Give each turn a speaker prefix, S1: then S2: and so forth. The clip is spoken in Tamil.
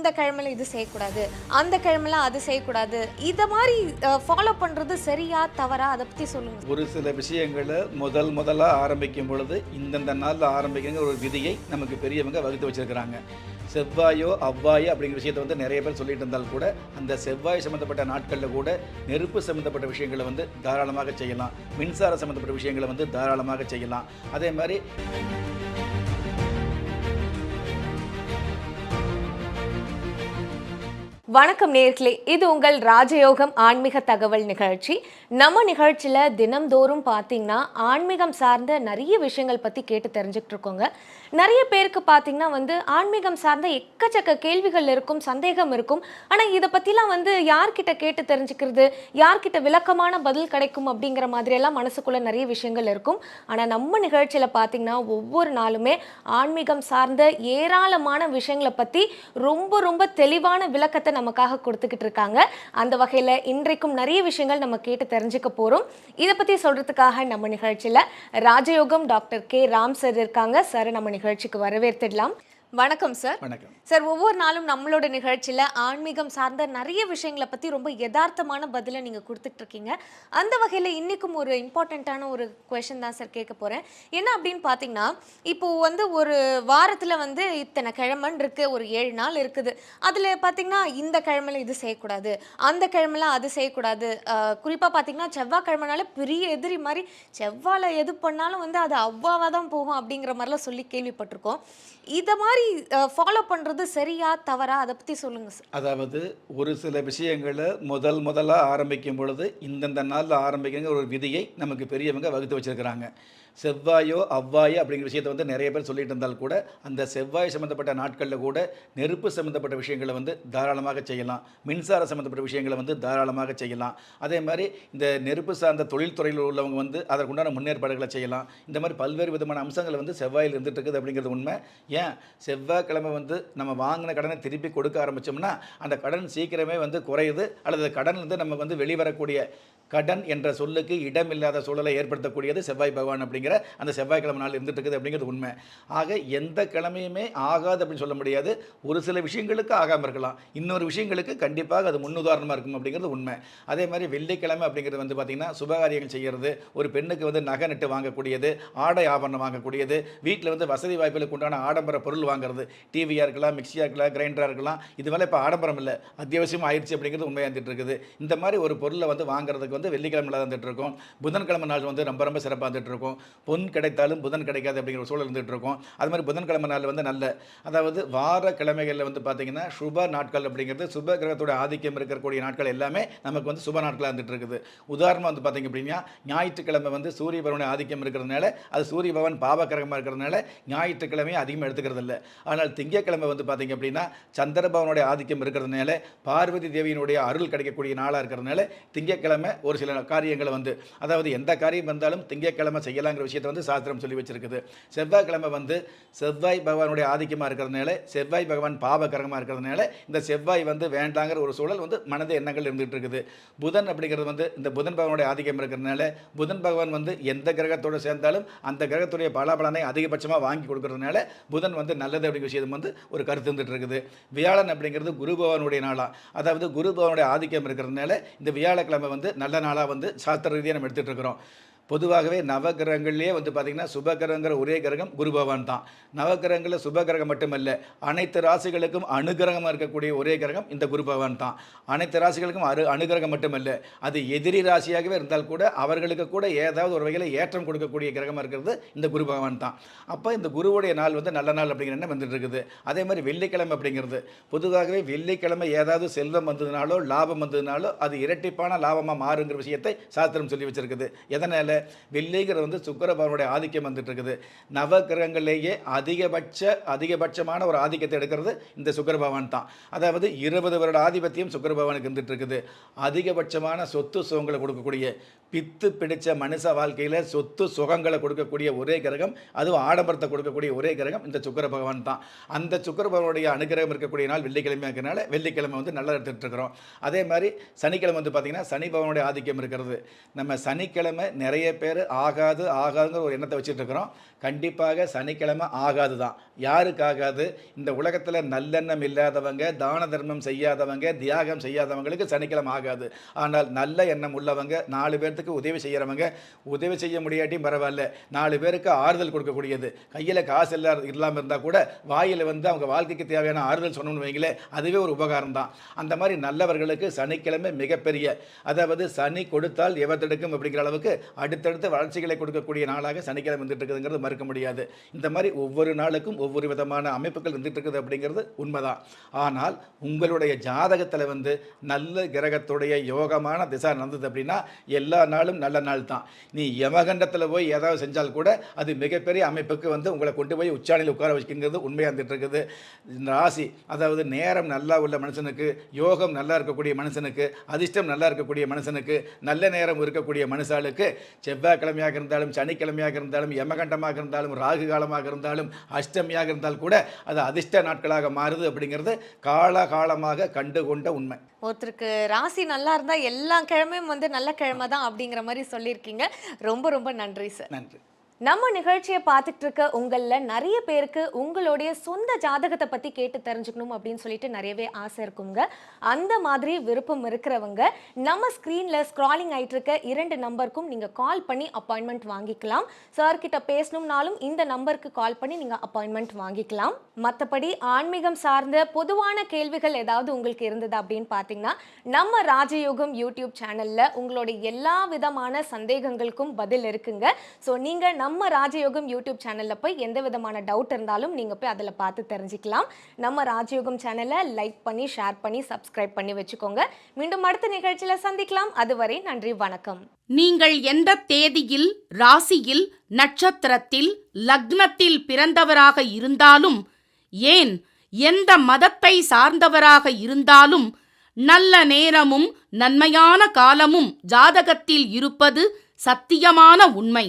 S1: இந்த கிழமையில இது செய்யக்கூடாது அந்த கிழமையில் அது செய்யக்கூடாது. இத மாதிரி ஃபாலோ பண்ணுறது சரியா தவறா? அதை பற்றி சொல்லுங்கள்
S2: ஒரு சில விஷயங்களை முதல் முதலாக ஆரம்பிக்கும் பொழுது இந்தந்த நாளில் ஆரம்பிக்கிற ஒரு விதியை நமக்கு பெரியவங்க வகுத்து வச்சுருக்கிறாங்க. செவ்வாயோ அவ்வாயோ அப்படிங்கிற விஷயத்தை வந்து நிறைய பேர் சொல்லிட்டு இருந்தால் கூட அந்த செவ்வாய் சம்மந்தப்பட்ட நாட்களில் கூட நெருப்பு சம்மந்தப்பட்ட விஷயங்களை வந்து தாராளமாக செய்யலாம். மின்சார சம்மந்தப்பட்ட விஷயங்களை வந்து தாராளமாக செய்யலாம். அதே மாதிரி
S1: வணக்கம் நேர்களே. இது உங்கள் ராஜயோகம் ஆன்மீக தகவல் நிகழ்ச்சி. நம்ம நிகழ்ச்சியில் தினம்தோறும் பார்த்தீங்கன்னா ஆன்மீகம் சார்ந்த நிறைய விஷயங்கள் பற்றி கேட்டு தெரிஞ்சுக்கிட்டு இருக்கோங்க. நிறைய பேருக்கு பார்த்தீங்கன்னா வந்து ஆன்மீகம் சார்ந்த எக்கச்சக்க கேள்விகள் இருக்கும் சந்தேகம் இருக்கும். ஆனால் இதை பற்றிலாம் வந்து யார்கிட்ட கேட்டு தெரிஞ்சுக்கிறது யார்கிட்ட விளக்கமான பதில் கிடைக்கும் அப்படிங்கிற மாதிரியெல்லாம் மனசுக்குள்ளே நிறைய விஷயங்கள் இருக்கும். ஆனால் நம்ம நிகழ்ச்சியில் பார்த்தீங்கன்னா ஒவ்வொரு நாளுமே ஆன்மீகம் சார்ந்த ஏராளமான விஷயங்களை பற்றி ரொம்ப ரொம்ப தெளிவான விளக்கத்தை நமக்காக கொடுத்துக்கிட்டு இருக்காங்க. அந்த வகையில் இன்றைக்கும் நிறைய விஷயங்கள் நம்ம கேட்டு தெரிஞ்சுக்க போகிறோம் இதை பற்றி சொல்கிறதுக்காக நம்ம நிகழ்ச்சியில் ராஜயோகம் டாக்டர் கே. ராம் சார் இருக்காங்க. சார் நம்ம நிகழ்ச்சிக்கு வரவேற்றுடலாம் வணக்கம் சார்
S2: வணக்கம்.
S1: சார் ஒவ்வொரு நாளும் நம்மளோட நிகழ்ச்சியில் ஆன்மீகம் சார்ந்த நிறைய விஷயங்களை பற்றி ரொம்ப யதார்த்தமான பதிலை நீங்கள் கொடுத்துட்டு இருக்கீங்க அந்த வகையில் இன்றைக்கும் ஒரு இம்பார்ட்டண்ட்டான ஒரு கொஷின் தான் சார் கேட்க போகிறேன் என்ன அப்படின்னு பார்த்தீங்கன்னா இப்போ வந்து ஒரு வாரத்தில் வந்து இத்தனை கிழமைன்னு இருக்குது ஒரு ஏழு நாள் இருக்குது. அதில் பார்த்தீங்கன்னா இந்த கிழமையில இது செய்யக்கூடாது அந்த கிழமையில அது செய்யக்கூடாது. குறிப்பாக பார்த்தீங்கன்னா செவ்வாய்க்கிழமைனால பெரிய எதிரி மாதிரி செவ்வாயில் எது பண்ணாலும் வந்து அது அவ்வாவாக தான் போகும் அப்படிங்கிற மாதிரிலாம் சொல்லி கேள்விப்பட்டிருக்கோம். இதை மாதிரி ஃபாலோ பண்ணுறது சரியா தவறா? அதை பற்றி சொல்லுங்கள் சார்
S2: அதாவது ஒரு சில விஷயங்களை முதல் முதலாக ஆரம்பிக்கும் பொழுது இந்தந்த நாளில் ஆரம்பிக்கிற ஒரு விதியை நமக்கு பெரியவங்க வகுத்து வச்சிருக்கிறாங்க. செவ்வாயோ அவ்வாயோ அப்படிங்கிற விஷயத்தை வந்து நிறைய பேர் சொல்லிட்டு இருந்தால் கூட அந்த செவ்வாய் சம்மந்தப்பட்ட நாட்களில் கூட நெருப்பு சம்மந்தப்பட்ட விஷயங்களை வந்து தாராளமாக செய்யலாம். மின்சார சம்மந்தப்பட்ட விஷயங்களை வந்து தாராளமாக செய்யலாம். அதே மாதிரி இந்த நெருப்பு சார்ந்த தொழில்துறையில் உள்ளவங்க வந்து அதற்குண்டான முன்னேற்பாடுகளை செய்யலாம். இந்த மாதிரி பல்வேறு விதமான அம்சங்கள் வந்து செவ்வாயில் இருந்துட்டு இருக்குது அப்படிங்கிறது உண்மை. ஏன்? செவ்வாய்க்கிழமை வந்து நம்ம வாங்கின கடனை திருப்பி கொடுக்க ஆரம்பித்தோம்னா அந்த கடன் சீக்கிரமே வந்து குறையுது அல்லது கடன் வந்து நம்ம வந்து வெளிவரக்கூடிய கடன் என்ற சொல்லுக்கு இடமில்லாத சூழலை ஏற்படுத்தக்கூடியது செவ்வாய் பகவான் அப்படிங்கிற அந்த செவ்வாய்க்கிழமை நாள் இருந்துட்டு இருக்குது அப்படிங்கிறது உண்மை. ஆக எந்த கிழமையுமே ஆகாது அப்படின்னு சொல்ல முடியாது. ஒரு சில விஷயங்களுக்கு ஆகாமல் இருக்கலாம். இன்னொரு விஷயங்களுக்கு கண்டிப்பாக அது முன்னுதாரணமாக இருக்கும் அப்படிங்கிறது உண்மை. அதே மாதிரி வெள்ளிக்கிழமை அப்படிங்கிறது வந்து பார்த்திங்கன்னா சுபகாரியங்கள் செய்கிறது ஒரு பெண்ணுக்கு வந்து நகை நட்டு வாங்கக்கூடியது ஆடை ஆபரணம் வாங்கக்கூடியது வீட்டில் வந்து வசதி வாய்ப்புகளுக்கு உண்டான ஆடம்பர பொருள் வாங்குறது. டிவியாக இருக்கலாம் மிக்சியாக இருக்கலாம் கிரைண்டராக இருக்கலாம். இது மேலே இப்போ ஆடம்பரம் இல்லை. அத்தியாவசியம் ஆயிடுச்சு அப்படிங்கிறது உண்மையாக இருந்துட்டு இருக்குது இந்த மாதிரி ஒரு பொருளை வந்து வாங்குறதுக்கு வந்து வெள்ளிக்கிழமை தான் இருக்கும் புதன்கிழமை நாள் வந்து ரொம்ப ரொம்ப சிறப்பாக வந்துட்டு இருக்கும் பொன் கிடைத்தாலும் புதன் கிடைக்காது அப்படிங்கிற சூழல் இருந்துகிட்டு இருக்கும் அது மாதிரி புதன்கிழமை நாள் வந்து நல்ல. அதாவது வார கிழமைகளில் வந்து பார்த்திங்கன்னா சுப நாட்கள் அப்படிங்கிறது சுப கிரகத்தோட ஆதிக்கம் இருக்கக்கூடிய நாட்கள் எல்லாமே நமக்கு வந்து சுப நாட்களாக இருந்துட்டு இருக்குது உதாரணம் வந்து பார்த்தீங்க அப்படின்னா ஞாயிற்றுக்கிழமை வந்து சூரிய பகவானுடைய ஆதிக்கம் இருக்கிறதுனால அது சூரிய பகவான் பாவ கிரகமாக இருக்கிறதுனால ஞாயிற்றுக்கிழமையை அதிகமாக எடுத்துக்கிறது இல்லை ஆனால் திங்கட்கிழமை வந்து பார்த்தீங்க அப்படின்னா சந்திரபவனுடைய ஆதிக்கம் இருக்கிறதுனால பார்வதி தேவியினுடைய அருள் கிடைக்கக்கூடிய நாளாக இருக்கிறதுனால திங்கட்கிழமை ஒரு சில காரியங்களை வந்து அதாவது எந்த காரியம் வந்தாலும் திங்கட்கிழமை செய்யலாங்கிற விஷயத்தை வந்து சாஸ்திரம் சொல்லி வச்சிருக்குது. செவ்வாய்க்கிழமை வந்து செவ்வாய் பகவானுடைய ஆதிக்கமாக இருக்கிறதுனால செவ்வாய் பகவான் பாவ கிரகமாக இருக்கிறதுனால இந்த செவ்வாய் வந்து வேண்டாங்கிற ஒரு சூழல் வந்து மனதை எண்ணங்கள் இருந்துகிட்டு இருக்குது. புதன் அப்படிங்கிறது வந்து இந்த புதன் பகவானுடைய ஆதிக்கம் இருக்கிறதுனால புதன் பகவான் வந்து எந்த கிரகத்தோடு சேர்ந்தாலும் அந்த கிரகத்துடைய பலாபலனை அதிகபட்சமாக வாங்கி கொடுக்கறதுனால புதன் வந்து நல்லது அப்படிங்கிற விஷயம் வந்து ஒரு கருத்து இருந்துட்டு இருக்குது. வியாழன் அப்படிங்கிறது குரு பகவானுடைய நாளாக அதாவது குரு பகவானுடைய ஆதிக்கம் இருக்கிறதுனால இந்த வியாழக்கிழமை வந்து நல்ல நாளாக வந்து சாஸ்திர ரீதியாக நம்ம எடுத்துகிட்டு இருக்கிறோம். பொதுவாகவே நவகிரகங்கள்லேயே வந்து பார்த்திங்கன்னா சுபகிரகங்கிற ஒரே கிரகம் குரு பகவான் தான். நவகிரகங்களில் சுபகிரகம் மட்டுமல்ல அனைத்து ராசிகளுக்கும் அனுகிரகமாக இருக்கக்கூடிய ஒரே கிரகம் இந்த குரு பகவான் தான். அனைத்து ராசிகளுக்கும் அரு அனுகிரகம் மட்டுமல்ல அது எதிரி ராசியாகவே இருந்தால் கூட அவர்களுக்கு கூட ஏதாவது ஒரு வகையில் ஏற்றம் கொடுக்கக்கூடிய கிரகமாக இருக்கிறது இந்த குரு பகவான் தான். அப்போ இந்த குருவுடைய நாள் வந்து நல்ல நாள் அப்படிங்கிற எண்ணம் வந்துட்டு இருக்குது அதே மாதிரி வெள்ளிக்கிழமை அப்படிங்கிறது பொதுவாகவே வெள்ளிக்கிழமை ஏதாவது செல்வம் வந்ததுனாலோ லாபம் வந்ததுனாலோ அது இரட்டிப்பான லாபமாக மாறுங்கிற விஷயத்தை சாஸ்திரம் சொல்லி வச்சிருக்குது. எதனால்? வெள்ளிங்கிறது வந்து சுக்கரபவனுடைய ஆதிக்கம் வந்துட்டு இருக்குது நவகிரகங்களிலேயே அதிகபட்ச அதிகபட்சமான ஒரு ஆதிக்கத்தை எடுக்கிறது இந்த சுக்கரபவான் தான். அதாவது இருபது வருட ஆதிபத்தியம் சுக்கரபவனுக்கு இருந்துட்டு இருக்குது அதிகபட்சமான சொத்து சுகங்களை கொடுக்கக்கூடிய பித்து பிடிச்ச மனுஷ வாழ்க்கையில் சொத்து சுகங்களை கொடுக்கக்கூடிய ஒரே கிரகம் அதுவும் ஆடம்பரத்தை கொடுக்கக்கூடிய ஒரே கிரகம் இந்த சுக்கர பகவான் தான். அந்த சுக்கர பகவானுடைய அனுகிரகம் இருக்கக்கூடிய நாள் வெள்ளிக்கிழமை இருக்கிறனால வெள்ளிக்கிழமை வந்து நல்லா எடுத்துகிட்டு இருக்கிறோம். அதே மாதிரி சனிக்கிழமை வந்து பார்த்திங்கன்னா சனி பகவானுடைய ஆதிக்கம் இருக்கிறது. நம்ம சனிக்கிழமை நிறைய நிறைய பேர் ஆகாது ஆகாதுங்கிற ஒரு எண்ணத்தை வச்சுட்டு இருக்கிறோம். கண்டிப்பாக சனிக்கிழமை ஆகாது தான் யாருக்கு ஆகாது இந்த உலகத்தில் நல்லெண்ணம் இல்லாதவங்க தான தர்மம் செய்யாதவங்க தியாகம் செய்யாதவங்களுக்கு சனிக்கிழமை ஆகாது. ஆனால் நல்ல எண்ணம் உள்ளவங்க நாலு பேர்த்துக்கு உதவி செய்கிறவங்க உதவி செய்ய முடியாட்டியும் பரவாயில்ல. நாலு பேருக்கு ஆறுதல் கொடுக்கக்கூடியது. கையில் காசு இல்லாத இல்லாமல் இருந்தால் கூட வாயில் வந்து அவங்க வாழ்க்கைக்கு தேவையான ஆறுதல் சொன்னோம்னு வைங்களேன் அதுவே ஒரு உபகாரம் தான். அந்த மாதிரி நல்லவர்களுக்கு சனிக்கிழமை மிகப்பெரிய அதாவது சனி கொடுத்தால் எவத்தெடுக்கும் அப்படிங்கிற அளவுக்கு அடுத்தடுத்து வளர்ச்சிகளை கொடுக்கக்கூடிய நாளாக சனிக்கிழமை வந்துட்டு இருக்குதுங்கிறது மறுக்க முடியாது. இந்த மாதிரி ஒவ்வொரு நாளுக்கும் ஒவ்வொரு விதமான அமைப்புகள் இருந்துட்டு இருக்குது அப்படிங்கிறது உண்மைதான். ஆனால் உங்களுடைய ஜாதகத்தில் வந்து நல்ல கிரகத்துடைய யோகமான திசை நடந்தது அப்படின்னா எல்லா நாளும் நல்ல நாள் தான். நீ யமகண்டத்தில் போய் ஏதாவது செஞ்சால் கூட அது மிகப்பெரிய அமைப்புக்கு வந்து உங்களை கொண்டு போய் உச்சாணியில் உட்கார வச்சுக்கிறது உண்மையாக இருந்துட்டு இருக்குது இந்த ராசி அதாவது நேரம் நல்லா உள்ள மனுஷனுக்கு யோகம் நல்லா இருக்கக்கூடிய மனுஷனுக்கு அதிர்ஷ்டம் நல்லா இருக்கக்கூடிய மனுஷனுக்கு நல்ல நேரம் இருக்கக்கூடிய மனுஷாளுக்கு செவ்வாய்க்கிழமையாக இருந்தாலும் சனிக்கிழமையாக இருந்தாலும் யமகண்டமாக இருந்தாலும் ராகு காலமாக இருந்தாலும் அஷ்டமியாக இருந்தால் கூட அது அதிர்ஷ்ட நாட்களாக மாறுது அப்படிங்கிறது காலகாலமாக கண்டுகொண்ட உண்மை.
S1: ஒருத்தருக்கு ராசி நல்லா இருந்தா எல்லா கிழமையும் வந்து நல்ல கிழமை தான் அப்படிங்கிற மாதிரி சொல்லியிருக்கீங்க. ரொம்ப ரொம்ப நன்றி சார்.
S2: நன்றி.
S1: நம்ம நிகழ்ச்சியை பார்த்துட்டு இருக்க உங்களில் நிறைய பேருக்கு உங்களுடைய சொந்த ஜாதகத்தை பற்றி கேட்டு தெரிஞ்சுக்கணும் அப்படின்னு சொல்லிட்டு நிறையவே ஆசை இருக்குங்க. அந்த மாதிரி விருப்பம் இருக்கிறவங்க நம்ம ஸ்க்ரீனில் ஸ்க்ராலிங் ஆகிட்டு இருக்க இரண்டு நம்பருக்கும் நீங்கள் கால் பண்ணி அப்பாயின்மெண்ட் வாங்கிக்கலாம். சார்கிட்ட பேசணும்னாலும் இந்த நம்பருக்கு கால் பண்ணி நீங்கள் அப்பாயின்மெண்ட் வாங்கிக்கலாம். மற்றபடி ஆன்மீகம் சார்ந்த பொதுவான கேள்விகள் ஏதாவது உங்களுக்கு இருந்தது அப்படின்னு பார்த்தீங்கன்னா நம்ம ராஜயோகம் யூடியூப் சேனலில் உங்களுடைய எல்லா விதமான சந்தேகங்களுக்கும் பதில் இருக்குங்க. ஸோ நீங்கள் நம்ம நம்ம ராஜயோகம் யூடியூப் சேனலில் போய் எந்த விதமான டவுட் இருந்தாலும் நீங்கள் போய் அதில் பார்த்து தெரிஞ்சுக்கலாம். நம்ம ராஜயோகம் சேனலை லைக் பண்ணி ஷேர் பண்ணி சப்ஸ்கிரைப் பண்ணி வச்சுக்கோங்க. மீண்டும் அடுத்த நிகழ்ச்சியில் சந்திக்கலாம். அதுவரை நன்றி வணக்கம்.
S3: நீங்கள் எந்த தேதியில் ராசியில் நட்சத்திரத்தில் லக்னத்தில் பிறந்தவராக இருந்தாலும் ஏன் எந்த மதத்தை சார்ந்தவராக இருந்தாலும் நல்ல நேரமும் நன்மையான காலமும் ஜாதகத்தில் இருப்பது சத்தியமான உண்மை.